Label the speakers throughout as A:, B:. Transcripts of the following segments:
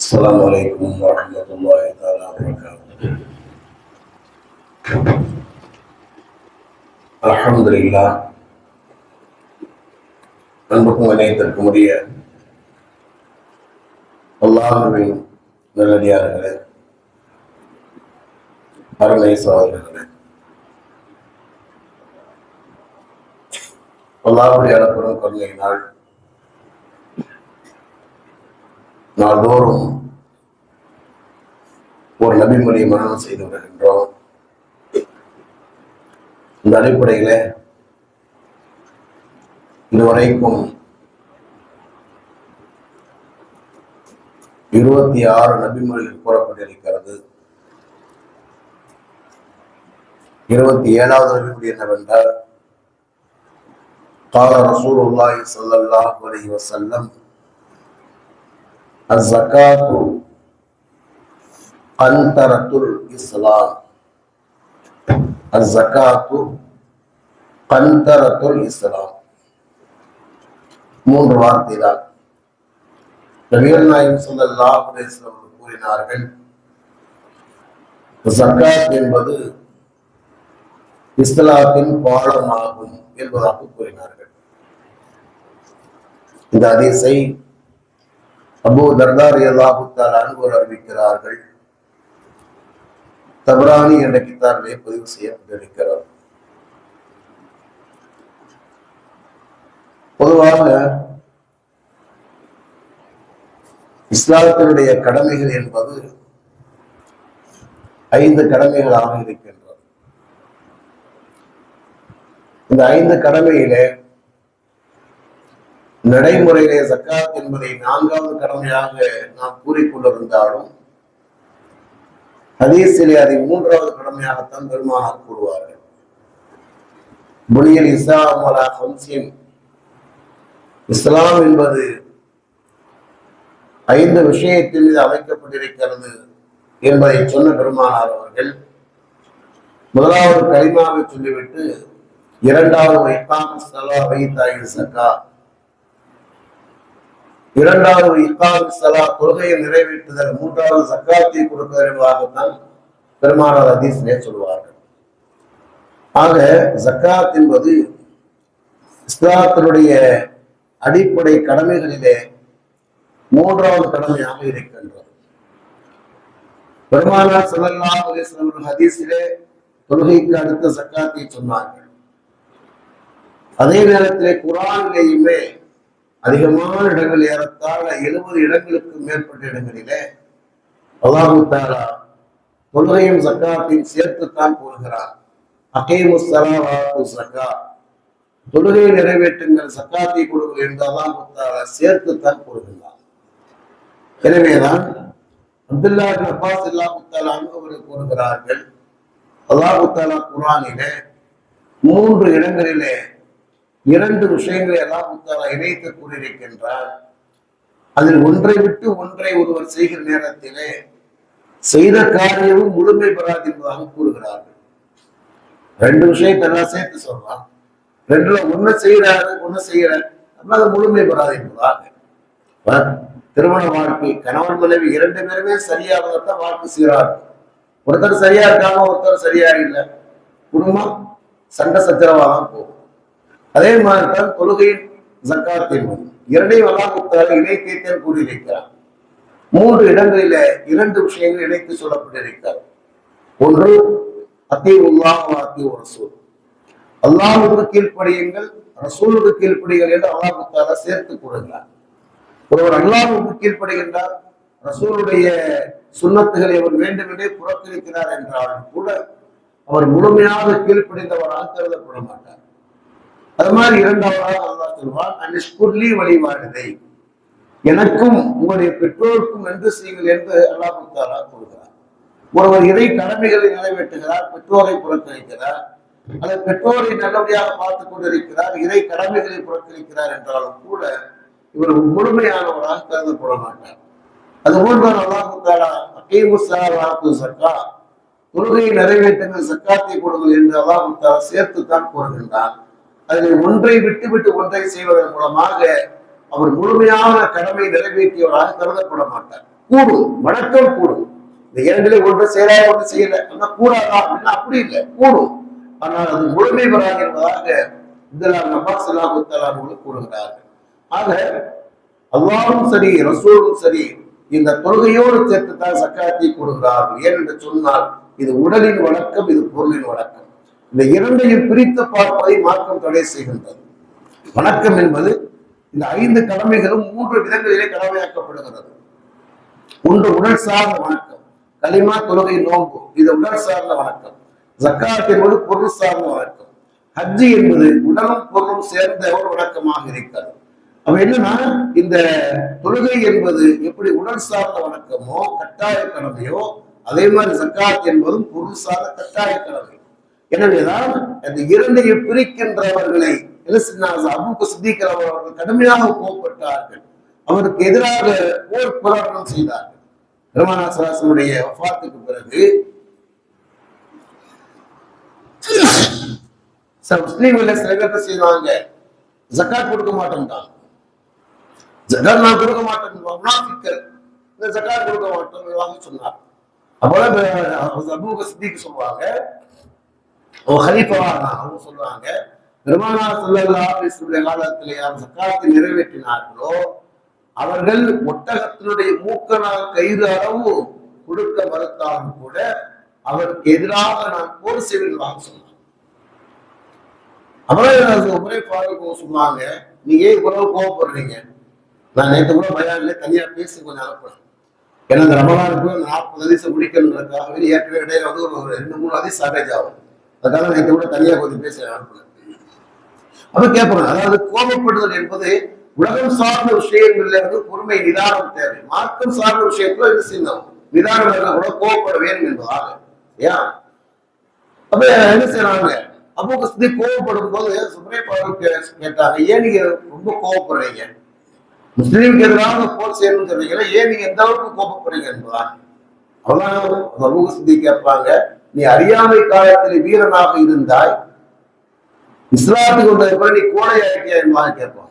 A: السلام عليكم ورحمة الله تعالى وبركاته الحمد لله அன்புக்கும் இணையத்திற்கும் உரிய அல்லாஹுவின் நல்லடியார்களே அருமை சகோதரர்களே அல்லாஹுடைய அனுப்புறம் கொள்கை நாள்தோறும் ஒரு நபிமொழி மரணம் செய்து வருகின்றோம் இந்த அடிப்படையில இதுவரைக்கும் இருபத்தி ஆறு நபிமொழிகள் கூறப்பட்டிருக்கிறது இருபத்தி ஏழாவது நபிமொழி என்னவென்றால் قال رسول الله صلى الله عليه وسلم அஸ்ஸகாத்து கந்தரத்துல் இஸ்லாம் அஸ்ஸகாத்து கந்தரத்துல் இஸ்லாம் மூன்று வார்த்தை தான் நபிகள் நாயம் சொல்லல்லா அலேஸ்லம் கூறினார்கள் ஜக்காத் என்பது இஸ்லாத்தின் பாடமாகும் என்பதாக கூறினார்கள். இந்த அதிசை அபு தர்தார் அல்லாஹுத்தால் அறிவிக்கிறார்கள். தபரானி என்ற கித்தாரிலே பதிவு செய்யப்பட்டிருக்கிறார் பொதுவாக இஸ்லாத்தினுடைய கடமைகள் என்பது ஐந்து கடமைகளாக இருக்கின்றது. இந்த ஐந்து கடமையிலே நடைமுறையிலே சக்காத் என்பதை நான்காவது கடமையாக நாம் கூறிக்கொண்டிருந்தாலும் ஹதீஸிலே அதை மூன்றாவது கடமையாகத்தான் பெருமானார் கூறுவார்கள். புனியல் இஸ்லாம் அலா ஹம்சின் இஸ்லாம் என்பது ஐந்து விஷயத்தின் மீது அமைக்கப்பட்டிருக்கிறது என்பதை சொன்ன பெருமானார் அவர்கள் முதலாவது கலிமாவை சொல்லிவிட்டு இரண்டாவது வைத்தாம் சலா வைத்தாய் சக்கா இரண்டாவது இக்காம் சலா கொள்கையை நிறைவேற்றுதல் மூன்றாவது சக்காத்தை கொடுப்பதல் என்பதாகத்தான் பெருமானார் ஹதீஸிலே சொல்வார்கள் ஆக ஜக்காத் என்பது இஸ்லாத்தினுடைய அடிப்படை கடமைகளிலே மூன்றாவது கடமையாக இருக்கின்றது. பெருமானார் ஸல்லல்லாஹு அலைஹி ஹதீஸிலே தொழுகைக்கு அடுத்த சக்காத்தை சொன்னார்கள். அதே நேரத்திலே குரானிலேயுமே அதிகமான இடங்கள் ஏறத்தாழ எழுபது இடங்களுக்கு மேற்பட்ட இடங்களிலே அல்லாஹு தாலா தொழுகையும் சக்காத்தையும் சேர்த்துத்தான் கூறுகிறார். அகேமு சக்கா தொழுகையை நிறைவேற்றுங்கள் சக்காத்தை கொடுங்கள் என்று அல்லாஹு சேர்த்துத்தான் கூறுகிறார். எனவேதான் அப்துல்லா அப்பாஸ் அல்லாஹு தாலா கூறுகிறார்கள் அல்லாஹு தாலா குரானிலே மூன்று இடங்களிலே இரண்டு விஷயங்களை எல்லாம் தாலா இணைத்து கூறியிருக்கின்றார் அதில் ஒன்றை விட்டு ஒன்றை ஒருவர் செய்கிற நேரத்திலே செய்த காரியமும் முழுமை பெறாது என்பதாக கூறுகிறார்கள். ரெண்டு விஷயத்தை எல்லாம் சேர்த்து சொல்லலாம் ரெண்டுல ஒண்ணு செய்யறாரு ஒண்ணு செய்யறாரு அது முழுமை பெறாது என்பதாக. திருமண வாழ்க்கை கணவன் மனைவி இரண்டு பேருமே சரியாகத்தான் வாழ்க்கை செய்கிறார்கள் ஒருத்தர் சரியா இருக்காம ஒருத்தர் சரியா இல்லை. குடும்பம் சண்டை சச்சரவாக போகும். அதே மாதிரி தான் தொழுகையின் ஜக்காத்தின் இரண்டையும் அல்லாஹுத்தால இணைத்தேன் கூறியிருக்கிறார். மூன்று இடங்களில இரண்டு விஷயங்கள் இணைத்து சொல்லப்பட்டிருக்கிறார் ஒன்று அத்தி உல்லாஹ் அத்தி ரசூல். அல்லாஹுக்கு கீழ்ப்படியுங்கள் ரசூலுக்கு கீழ்ப்படிகள் என்று அல்லாஹுத்தால சேர்த்து கூறுகிறார். ஒருவர் அல்லாஹுக்கு கீழ்ப்படுகின்றார் ரசூலுடைய சுண்ணத்துகளை அவர் வேண்டுமென்றே புறக்கணிக்கிறார் என்றாலும் கூட அவர் முழுமையாக கீழ்ப்படிந்தவராக கருதப்பட மாட்டார். அது மாதிரி இரண்டாவதாக அல்லா சொல்வான் அனிஷ்குர்லி வழிபாடுதை. எனக்கும் உங்களுடைய பெற்றோருக்கும் என்று செய்யுங்கள் என்று அல்லா தாலா கூறுகிறார். ஒருவர் இறை கடமைகளை நிறைவேற்றுகிறார் பெற்றோரை புறக்கணிக்கிறார் அல்லது பெற்றோரை நல்லபடியாக பார்த்துக் கொண்டிருக்கிறார் இறை கடமைகளை புறக்கணிக்கிறார் என்றாலும் கூட இவர் முழுமையானவராக கருதப்பட மாட்டார் அதுபோன்றான் அல்லாஹு தாலா அகீமுசாராத்து சக்கா தொழுகையை நிறைவேற்றுங்கள் சக்காத்தை கொடுங்கள் என்று அல்லாஹு தாலா சேர்த்துத்தான் கூறுகின்றான். அதில் ஒன்றை விட்டுவிட்டு ஒன்றை செய்வதன் மூலமாக அவர் முழுமையான கடமை நிறைவேற்றியவராக கருதப்பட மாட்டார் கூடும் வணக்கம் கூடும் இந்த இரண்டிலே ஒன்று செய்யறா ஒன்று செய்யல. ஆனா கூடாதா? அப்படின்னா அப்படி இல்லை. கூடும் ஆனால் அது முழுமை பெறாது என்பதாக இதெல்லாம் நபாஸ் அல்லாஹுத்தலான்னு கூறுகிறார்கள். ஆக அல்லாவும் சரி ரசூலும் சரி இந்த தொழுகையோடு சேர்த்து தான் சக்காத்தை கூறுகிறார்கள். ஏன் என்று சொன்னால் இது உடலின் வழக்கம் இது பொருளின் வழக்கம் இந்த இரண்டையும் பிரித்து பார்ப்பதை மார்க்கம் தடை செய்கின்றது. வணக்கம் என்பது இந்த ஐந்து கடமைகளும் மூன்று விதங்களிலே கடமையாக்கப்படுகிறது. ஒன்று உடல் சார்ந்த வணக்கம். களிமா தொழுகை நோன்பு. இது உடல் சார்ந்த வணக்கம். ஜக்காத் என்பது பொருள் சார்ந்த வணக்கம். ஹஜ்ஜி என்பது உடலும் பொருளும் சேர்ந்த ஒரு வணக்கமாக இருக்கிறது. அப்ப என்னன்னா இந்த தொழுகை என்பது எப்படி உடல் சார்ந்த வணக்கமோ கட்டாய கடமையோ அதே மாதிரி ஜக்காத் என்பதும் பொருள் சார்ந்த கட்டாய கடமை. எனவேதான் அந்த இரண்டையை பிரிக்கின்றவர்களை அபுக்கு சித்திக்கிற அவர்கள் கடுமையாக கோப்பட்டார்கள் அவருக்கு எதிராக போர் போராட்டம் செய்தார்கள். பெருமானா சராசனுடைய வஃபாத்துக்கு பிறகு சில முஸ்லீம்கள சில பேர் செய்வாங்க? ஜக்காத் கொடுக்க மாட்டேன்ட்டாங்க. ஜக்காத் நான் கொடுக்க மாட்டேன் இந்த ஜக்காத் கொடுக்க மாட்டோம் சொன்னார் அப்போதான் அபூக சித்திக்கு சொல்லுவாங்க ஹலீஃபவா அவங்க சொல்லுவாங்க பெருமானார் சொல்லல்லா அலிஸ்லுடைய காலத்தில் யார் சக்காத்தை நிறைவேற்றினார்களோ அவர்கள் ஒட்டகத்தினுடைய மூக்கனால் கயிறு அளவு கொடுக்க மறுத்தாலும் கூட அவருக்கு எதிராக நான் போர் செய்வீர்களாக சொன்னாங்க அப்புறம் உமரே பாருங்க சொன்னாங்க நீங்க ஏன் இவ்வளவு கோவப்படுறீங்க? நான் நேற்று கூட பயான்ல தனியா பேசி கொஞ்சம் அனுப்புறேன் ஏன்னா இந்த ரமலானுக்கு நாற்பது அதிசம் முடிக்கணுன்றதுக்காக ஏற்கனவே இடையில வந்து ஒரு ரெண்டு மூணு அதிசம் ஆகும். அதனால நேற்று கூட தனியா கொஞ்சம் பேச அனுப்புறேன் அப்ப கேட்பேன் அதாவது கோபப்படுதல் என்பது உலகம் சார்ந்த விஷயங்கள்ல வந்து பொறுமை நிதானம் தேவை. மார்க்கம் சார்ந்த விஷயத்துல இது செய்யணும் நிதானம் இருந்தா கூட கோபப்பட வேண்டும் என்பதாக ஏன் அப்ப என்ன செய்யறாங்க அப்போ கிருஷ்ணி கோவப்படும் போது சுப்ரீம் கேட்டாங்க ஏன் நீங்க ரொம்ப கோவப்படுறீங்க முஸ்லீமுக்கு எதிராக போர் செய்யணும்னு சொல்றீங்களா ஏன் நீங்க எந்த அளவுக்கு கோபப்படுறீங்க? என்பதா அவங்க அபூக சித்தி கேட்பாங்க நீ அறியாமை காலத்தில் வீரனாக இருந்தாய் இஸ்லாத்துக்கு வந்ததுக்கு நீ கோடையாக்கியா என்பதாக கேட்பாங்க.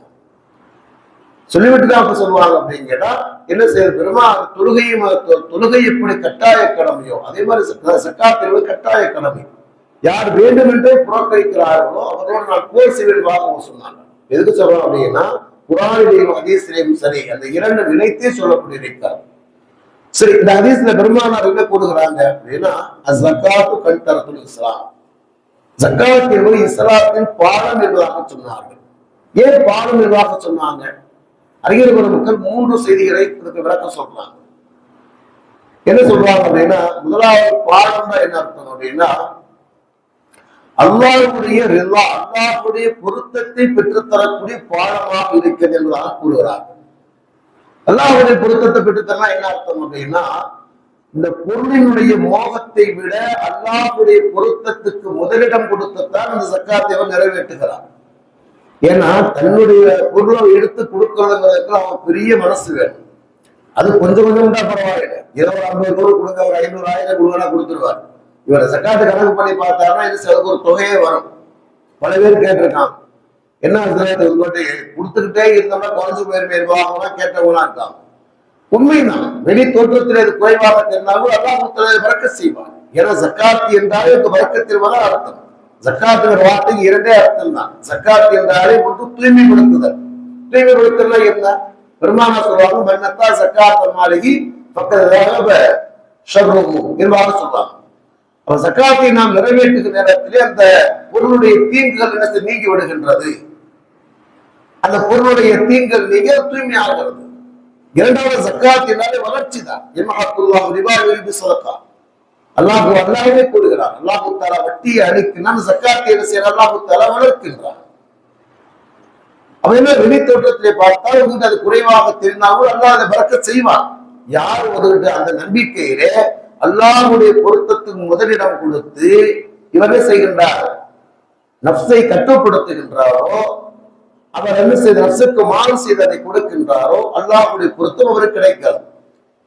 A: சொல்லிவிட்டு தான் அப்ப சொல்லுவாங்க அப்படின்னு கேட்டா என்ன செய்ய பெருமா தொழுகையும் தொழுகை எப்படி கட்டாய கடமையோ அதே மாதிரி சக்காத்திற்கு கட்டாய கடமை. யார் வேண்டும் என்றே புறக்கணிக்கிறார்களோ அவர்களோடு நான் போர் செய்வதாக சொன்னாங்க. எதுக்கு சொல்றோம் அப்படின்னா குரானிலையும் அதீசிலையும் சரி அந்த இரண்டு நினைத்தே சொல்லப்பட்டிருக்கிறார் சரி இந்த ஹதீஸ்ல பெருமானார் என்ன கூறுகிறாங்க அப்படின்னா ஜக்காத்து கண் தரத்துல் இஸ்லாம். ஜக்காத் என்பது இஸ்லாத்தின் பாடம் என்பதாக சொன்னார்கள். ஏன் பாடம் என்பதாக சொன்னாங்க? அறிஞர் மக்கள் மூன்று செய்திகளை இதுக்கு விளக்கம் சொல்றாங்க. என்ன சொல்றாங்க அப்படின்னா முதலாவது பாடம் தான் என்ன அர்த்தம் அப்படின்னா அல்லாஹுடைய ரில்லா அல்லாஹுடைய பொருத்தத்தை பெற்றுத்தரக்கூடிய பாடமாக இருக்கிறது என்பதாக கூறுகிறார்கள் அல்லாஹுடைய பொருத்தத்தை பெற்றுத்தரலாம். என்ன அர்த்தம் அப்படின்னா இந்த பொருளினுடைய மோகத்தை விட அல்லாஹுடைய பொருத்தத்துக்கு முதலிடம் கொடுத்துத்தான் இந்த சக்காத்தை நிறைவேற்றுகிறார் ஏன்னா தன்னுடைய பொருளை எடுத்து கொடுக்கறதுங்கிறதுக்கு அவன் பெரிய மனசு வேணும். அது கொஞ்சம் கொஞ்சம் தான் பரவாயில்லை. ஏதோ ஒரு ஐம்பது நூறு கொடுங்க ஒரு ஐநூறு ஆயிரம் கொடுங்கன்னா கொடுத்துருவார். இவரை சக்காத்து கணக்கு பண்ணி பார்த்தாருன்னா இது சிலருக்கு ஒரு தொகையே வரும். பல பேர் கேட்டிருக்கான் என்ன உங்கள்கிட்ட கொடுத்துக்கிட்டே இருந்தோம்னா குறைஞ்சு போயிருமே வாங்கலாம் கேட்டவங்களா இருக்காங்க. உண்மைதான். வெளி தோற்றத்தில் இது குறைவாக தெரிந்தாலும் அல்லாஹ் முத்தலை செய்வார் ஏன்னா சக்காத்தி என்றாலே இந்த வரக்கத்தின் அர்த்தம். ஜக்காத்துங்கிற வார்த்தைக்கு இரண்டே அர்த்தம் தான். ஜக்காத் என்றாலே ஒன்று தூய்மைப்படுத்துதல். தூய்மைப்படுத்தல் என்ன? பெருமானா சொல்லுவாங்க மன்னத்தா ஜக்காத்த மாளிகை பக்கத்துல ஷர்ரமு என்பதாக சொல்லுவாங்க அப்ப ஜக்காத்தை நாம் நிறைவேற்றுகிற நேரத்திலே அந்த பொருளுடைய தீங்குகள் நினைத்து நீங்கி விடுகின்றது? அந்த பொருளுடைய தீங்கள் மிக தூய்மையாகிறது. இரண்டாவது சக்காத்தினாலே வளர்ச்சி தான் எம்மஹத்துல்லா ரிவா விரும்பி அல்லாஹு அல்லாஹே கூறுகிறார் அல்லாஹு தாலா வட்டியை அழிக்கிறான் சக்காத்தி என்ன செய்யற அல்லாஹு தாலா வளர்க்கின்றார் அவன் வெளி தோற்றத்திலே பார்த்தால் உங்களுக்கு அது குறைவாக தெரிந்தாலும் அல்லாஹ் அதை பறக்க செய்வான். யார் ஒரு அந்த நம்பிக்கையிலே அல்லாஹுடைய பொருத்தத்துக்கு முதலிடம் கொடுத்து இவரே செய்கின்றார்? நப்சை கட்டுப்படுத்துகின்றாரோ அவர் என்ன செய்த நப்சுக்கு மாறு செய்ததை கொடுக்கின்றாரோ அல்லாஹுடைய பொருத்தம் அவருக்கு கிடைக்காது.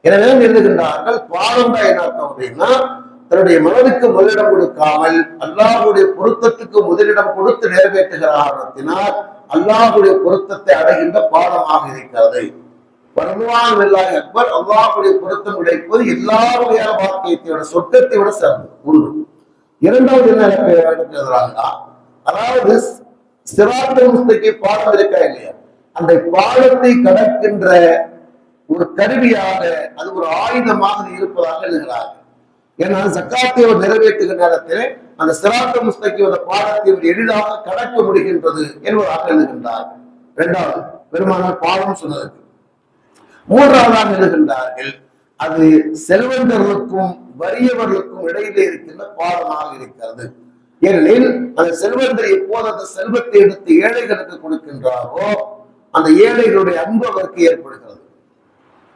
A: எனவே எழுதுகின்றார்கள்? பாடம் என்ன அர்த்தம் அப்படின்னா தன்னுடைய மனதுக்கு முதலிடம் கொடுக்காமல் அல்லாஹுடைய பொருத்தத்துக்கு முதலிடம் கொடுத்து நிறைவேற்றுகிற காரணத்தினால் அல்லாஹுடைய பொருத்தத்தை அடைகின்ற பாடமாக இருக்கிறது. வருமானம் இல்லாத அக்பர் அல்லாஹுடைய பொருத்தம் கிடைப்பது எல்லா வகையான வாக்கியத்தை விட சொர்க்கத்தை விட சிறந்தது ஒன்று. இரண்டாவது என்ன எழுதுறாங்கன்னா அதாவது சிராத்த முஸ்தகி பாடம் இருக்கா இல்லையா? அந்த பாடத்தை கடக்கின்ற ஒரு கருவியாக அது ஒரு ஆயுதமாக இருப்பதாக எழுதுகிறார்கள். ஏன்னா சக்காத்தை அவர் நிறைவேற்றுகிற நேரத்தில் அந்த சிராத்த முஸ்தகி அந்த பாடத்தை எளிதாக கடக்க முடிகின்றது என்பதாக எழுதுகின்றார். இரண்டாவது பெருமானார் பாடம் சொன்னதற்கு. மூன்றாவதாக எழுதுகின்றார்கள் அது செல்வந்தர்களுக்கும் வறியவர்களுக்கும் இடையிலே இருக்கின்ற பாடமாக இருக்கிறது. ஏனெனில் அந்த செல்வந்தர் எப்போது அந்த செல்வத்தை எடுத்து ஏழைகளுக்கு கொடுக்கின்றாரோ அந்த ஏழைகளுடைய அன்பு அவருக்கு ஏற்படுகிறது.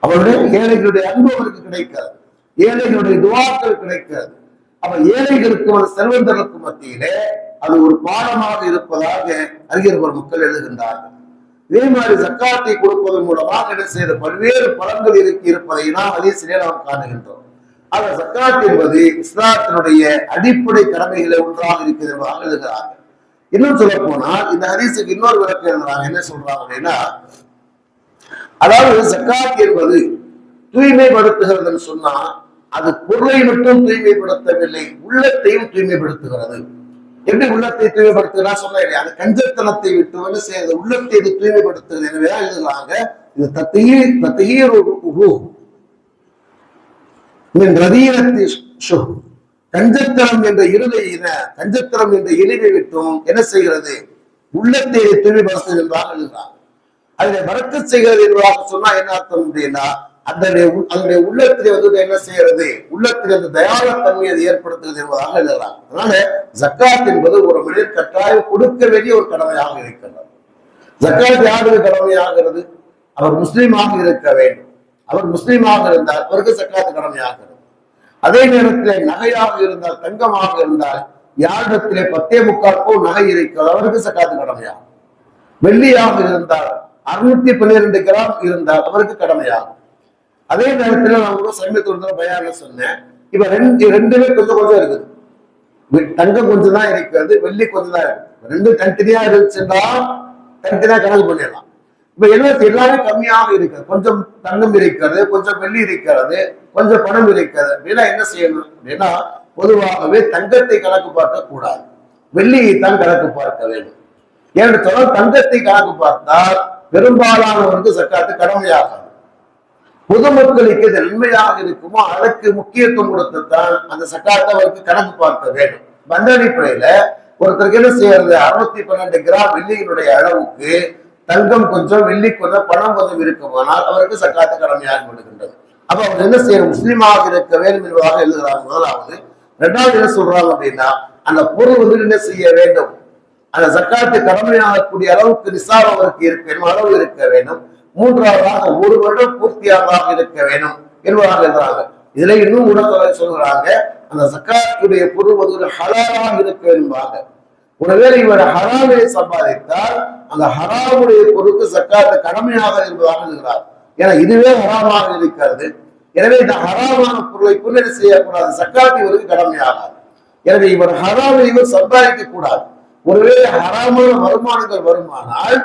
A: அவருடைய ஏழைகளுடைய அன்பு அவருக்கு கிடைக்காது. ஏழைகளுடைய துவாக்கள் கிடைக்காது. அப்ப ஏழைகளுக்கும் அந்த செல்வந்தர்களுக்கும் மத்தியிலே அது ஒரு பாடமாக இருப்பதாக அறிஞர்கள் மக்கள் எழுதுகின்றார்கள். இதே மாதிரி சக்காரத்தை கொடுப்பதன் மூலமாக என்ன செய்த பல்வேறு பலன்கள் இருக்கு இருப்பதை நாம் அதே நாம் காணுகின்றோம். ஆக ஜக்காத் என்பது இஸ்லாத்தினுடைய அடிப்படை கடமைகளை ஒன்றாக இருக்கிறது எழுதுகிறார்கள். இன்னும் சொல்ல போனால் இந்த ஹதீஸுக்கு இன்னொரு விளக்கம் எழுதுறாங்க என்ன சொல்றாங்க அப்படின்னா அதாவது சக்காத் என்பது தூய்மைப்படுத்துகிறதுன்னு சொன்னா அது பொருளை மட்டும் தூய்மைப்படுத்தவில்லை உள்ளத்தையும் தூய்மைப்படுத்துகிறது. எப்படி உள்ளத்தை தூய்மைப்படுத்துகிறா சொன்னா இல்லையா அது கஞ்சத்தனத்தை விட்டு வந்து சேர்ந்த உள்ளத்தை இது தூய்மைப்படுத்துகிறது. எனவே எழுதுகிறாங்க இது தத்தையே தத்தையே ரதீனத்தி கஞ்சத்தனம் என்ற இருளையின கஞ்சத்தனம் என்ற இழிவை விட்டும் என்ன செய்கிறது? உள்ளத்தை தூய்மைப்படுத்துகிறது என்றாக எழுதுகிறார் அதில் வரக்க செய்கிறது என்பதாக சொன்னா என்ன அர்த்தம் அப்படின்னா அதனுடைய அதனுடைய உள்ளத்திலே வந்து என்ன செய்யறது உள்ளத்தில் அந்த தயாரத்தன்மை அதை ஏற்படுத்துகிறது என்பதாக எழுதுறாங்க. அதனால ஜக்காத் என்பது ஒரு மனிதர் கட்டாயம் கொடுக்க வேண்டிய ஒரு கடமையாக இருக்கின்றது. ஜக்காத் யாருக்கு கடமையாகிறது? அவர் முஸ்லீமாக இருக்க வேண்டும். அவர் முஸ்லீமாக இருந்தால் அவருக்கு சக்காத்து கடமையாகிறது அதே நேரத்தில் நகையாக இருந்தால் தங்கமாக இருந்தால் யாரிடத்திலே பத்தே முக்கால் போ நகை இருக்கிறது அவருக்கு சக்காத்து கடமையாகும் வெள்ளியாக இருந்தால் அறுநூத்தி பன்னிரெண்டு கிராம் இருந்தால் அவருக்கு கடமையாகும் அதே நேரத்தில் நான் கூட சமயத்தோட பயான சொன்னேன். இப்ப ரெண்டு ரெண்டுமே கொஞ்சம் கொஞ்சம் இருக்குது. தங்கம் கொஞ்சம் தான் இருக்கிறது வெள்ளி கொஞ்சம் தான் இருக்கு ரெண்டு தனித்தனியா இருந்துச்சுன்னா தனித்தனியா கணக்கு பண்ணிடலாம். இப்ப எழுபத்தி எல்லாமே கம்மியாக இருக்கிறது. கொஞ்சம் தங்கம் இருக்கிறது கொஞ்சம் வெள்ளி இருக்கிறது கொஞ்சம் பணம் இருக்கிறது. அப்படின்னா என்ன செய்யணும்? அப்படின்னா பொதுவாகவே தங்கத்தை கணக்கு பார்க்க கூடாது. வெள்ளியை தான் கணக்கு பார்க்க வேண்டும். ஏன்னு சொன்னால் தங்கத்தை கணக்கு பார்த்தால் பெரும்பாலானவருக்கு சக்காத்து கடமையாகாது. பொதுமக்களுக்கு இது நன்மையாக இருக்குமோ? அதற்கு முக்கியத்துவம் கொடுத்துத்தான் அந்த சக்காத்தை அவருக்கு கணக்கு பார்க்க வேண்டும். அந்த அடிப்படையில ஒருத்தருக்கு என்ன செய்யறது? அறுநூத்தி பன்னெண்டு கிராம் வெள்ளியினுடைய அளவுக்கு தங்கம் கொஞ்சம் வெள்ளி கொஞ்சம் பணம் கொஞ்சம் இருக்குமானால் அவருக்கு சக்காத்து கடமையாக விடுகின்றது அப்ப அவர் என்ன செய்யணும்? முஸ்லீமாக இருக்க வேண்டும் என்பதாக எழுதுகிறாங்க முதலாவது. ரெண்டாவது என்ன சொல்றாங்க அப்படின்னா அந்த பொருள் வந்து என்ன செய்ய வேண்டும்? அந்த சக்காத்து கடமையாகக்கூடிய அளவுக்கு நிசாரம் அவருக்கு இருக்க வேண்டும் அளவு இருக்க வேண்டும். மூன்றாவதாக ஒரு வருடம் பூர்த்தியாக இருக்க வேண்டும் என்பதாக எழுதுறாங்க இதுல இன்னும் உடல் சொல்கிறாங்க அந்த சக்காத்துடைய பொருள் வந்து ஹலாலாக இருக்க வேண்டும் ஒருவேளை இவர் ஹராமை சம்பாதித்தால் அந்த ஹராமுடைய பொருளுக்கு சக்காத்து கடமையாக இருப்பதாக இருக்கிறார். ஏன்னா இதுவே ஹராமாக இருக்கிறது. எனவே இந்த ஹராமான பொருளை புன்னணி செய்யக்கூடாது. சக்காத்து இவருக்கு கடமையாகாது. எனவே இவர் ஹராமை இவர் சம்பாதிக்க கூடாது ஒருவேளை ஹராமான வருமானங்கள் வருமானால்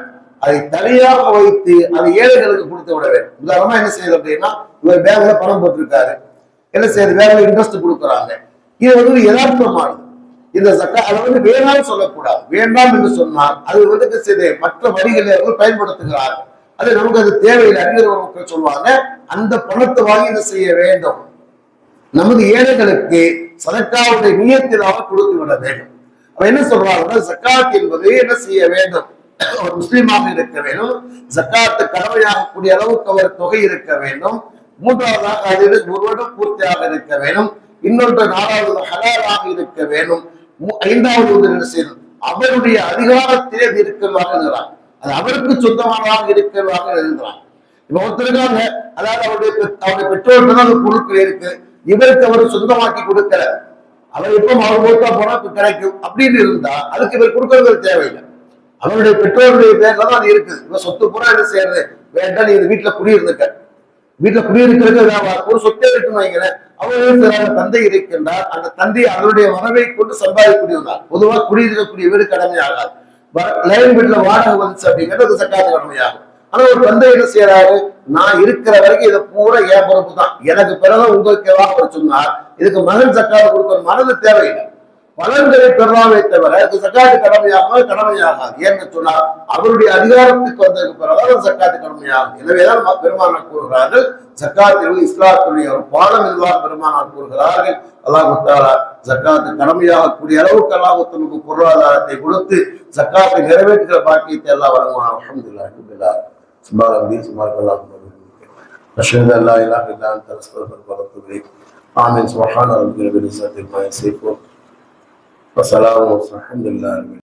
A: அதை தனியாக வைத்து அதை ஏழைகளுக்கு கொடுத்து விட வேண்டும். உதாரணமா என்ன செய்யுது அப்படின்னா இவர் பேங்க்ல பணம் போட்டிருக்காரு. என்ன செய்யுது பேங்க்ல இன்ட்ரெஸ்ட் கொடுக்குறாங்க. இது வந்து யதார்த்தமானது. இந்த சக்கா அதை வந்து வேணாம் சொல்லக்கூடாது. வேண்டாம் என்று சொன்னால் அது வந்து செய்த மற்ற வழிகளை அவர்கள் பயன்படுத்துகிறார்கள் அது நமக்கு அது தேவையில்லை. அறிஞர் மக்கள் சொல்லுவாங்க அந்த பணத்தை வாங்கி இதை செய்ய வேண்டும். நமது ஏழைகளுக்கு சதக்காவுடைய நியத்திலாக கொடுத்து விட வேண்டும். அவ என்ன சொல்றாங்கன்னா சக்காத் என்பது என்ன செய்ய வேண்டும்? ஒரு முஸ்லீமாக இருக்க வேண்டும். ஜக்காத்து கடமையாகக்கூடிய அளவுக்கு அவர் தொகை இருக்க வேண்டும். மூன்றாவதாக அது ஒரு வருடம் பூர்த்தியாக இருக்க வேண்டும். இன்னொன்று நாலாவது ஹலாலாக இருக்க வேண்டும். ஐந்தாவது என்ன செய்யணும்? அவருடைய அதிகாரத்திலே இருக்கிறதாக எழுதுறான் அது அவருக்கு சொந்தமானதாக இருக்கிறதாக இருக்கிறான் இப்ப ஒருத்தருக்காங்க அதாவது அவருடைய அவருடைய பெற்றோர் அந்த பொருட்கள் இருக்கு இவருக்கு அவர் சொந்தமாக்கி கொடுக்கல. அவர் எப்போ அவர் போட்டா போனா கிடைக்கும் அப்படின்னு இருந்தா அதுக்கு இவர் கொடுக்கறது தேவையில்லை. அவருடைய பெற்றோருடைய பேர்ல தான் அது இருக்குது. இவன் சொத்து பூரா என்ன செய்யறது? வேண்டாம் நீ வீட்டுல குடியிருந்துக்க வீட்டுல குடியிருக்கிறது ஒரு சொத்தே இருக்குன்னு வைங்களேன். அவர்களுக்கு தந்தை இருக்கின்றார். அந்த தந்தை அவருடைய வரவை கொண்டு சம்பாதிக்கூடியவர்கள் பொதுவாக குடியிருக்கக்கூடிய வீடு கடமையாகாது. லைன் வீட்ல வாடகை வந்துச்சு அப்படிங்கிறது சக்காத்து கடமையாகும். ஆனா ஒரு தந்தை என்ன செய்யறாரு நான் இருக்கிற வரைக்கும் இதை பூரா ஏன் பொறுப்பு தான் எனக்கு பிறகு உங்களுக்கு அவர் சொன்னார்? இதுக்கு மகன் சக்காத்து கொடுக்கணும். மனது தேவையில்லை. பலன்களை பெறலாமே தவிர அது சக்காத்து கடமையாக கடமையாகாது ஏன்னு சொன்னால் அவருடைய அதிகாரத்துக்கு வந்ததுக்கு பிறகு சக்காத்து கடமையாகும் எனவேதான் ம- பெருமானார் கூறுகிறார்கள் சக்காத்தில் இஸ்லாத்துடைய ஒரு பாடம் என்பார் பெருமானார் கூறுகிறார்கள் அல்லாஹு தாலா சக்காத்து கடமையாகக்கூடிய அளவுக்கு அல்லாஹு தனக்கு பொருளாதாரத்தை கொடுத்து சக்காத்தை நிறைவேற்றுகிற பாக்கியத்தை எல்லாம் வழங்குவான் அல்ஹம்துலில்லாஹ் ரப்பில் சுமார் அபி சுமார் அல்லாஹ் أشهد أن لا إله إلا أنت أستغفرك وأتوب إليك آمين سبحان ربك رب العزة عما يصفون والسلام والحمد لله